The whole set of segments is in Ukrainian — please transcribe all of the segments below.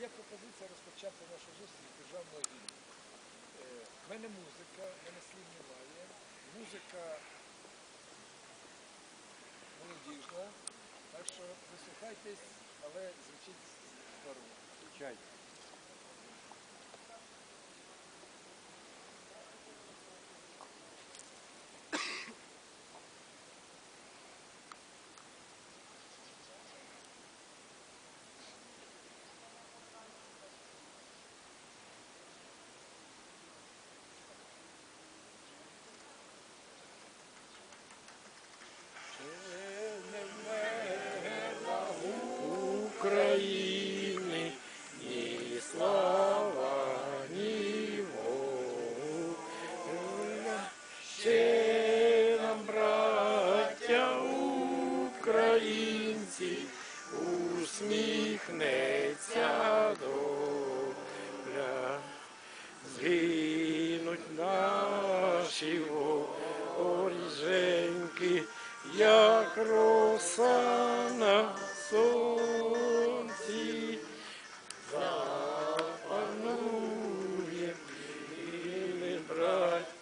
Є пропозиція розпочати нашу зустріч державного гімну. Е, В мене музика, в мене слів немає. Музика молодіжна, так що вислухайтесь, але звучить здорово. Звичайно.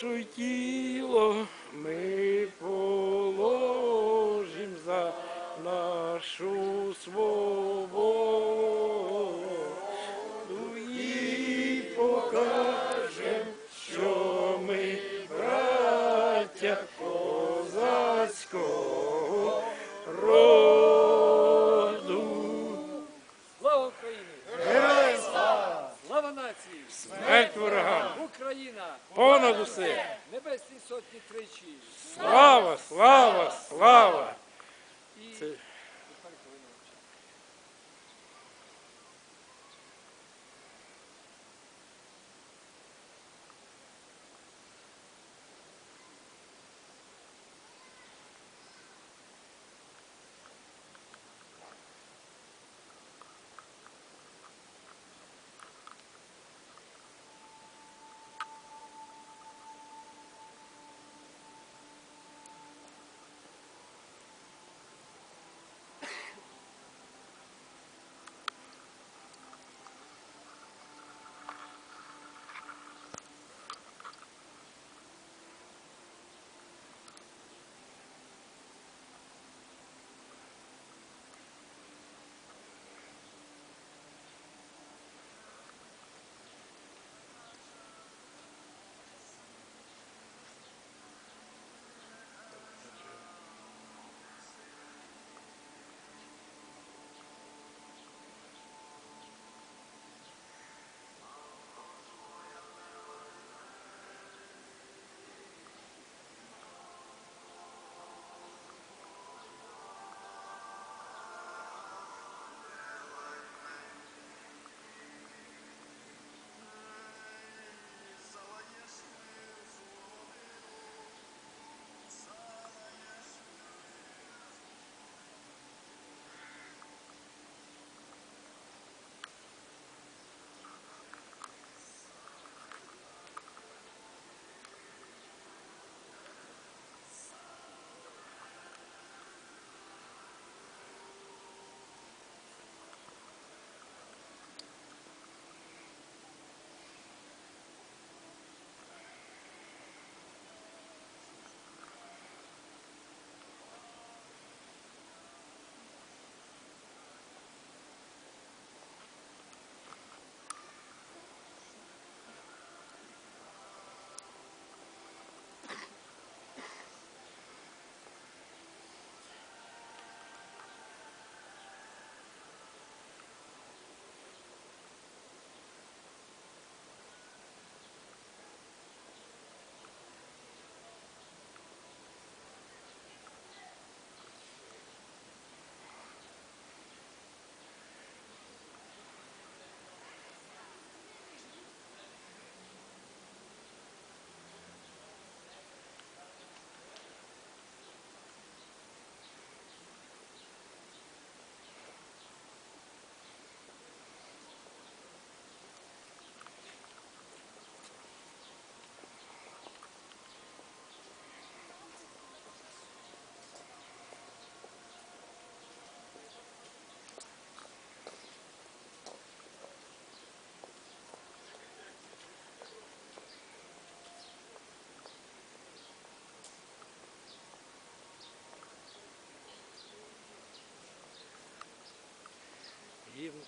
Душу тіло ми положим за нашу свободу слава, слава!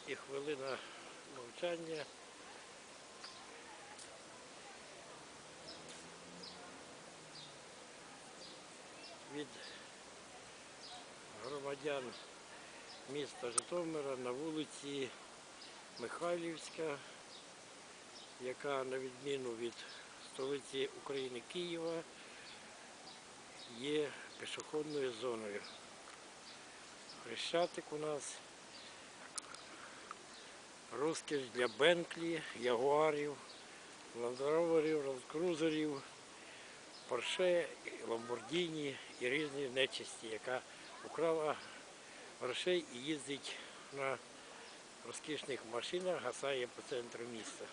І хвилина мовчання. Від громадян міста Житомира на вулиці Михайлівська, яка на відміну від столиці України Києва є пішохідною зоною. Хрещатик у нас розкіш для Бенклі, Ягуарів, ландроверів, розкрузерів, Порше, Ламбордіні і різні нечисті, яка украла грошей і їздить на розкішних машинах, гасає по центру міста.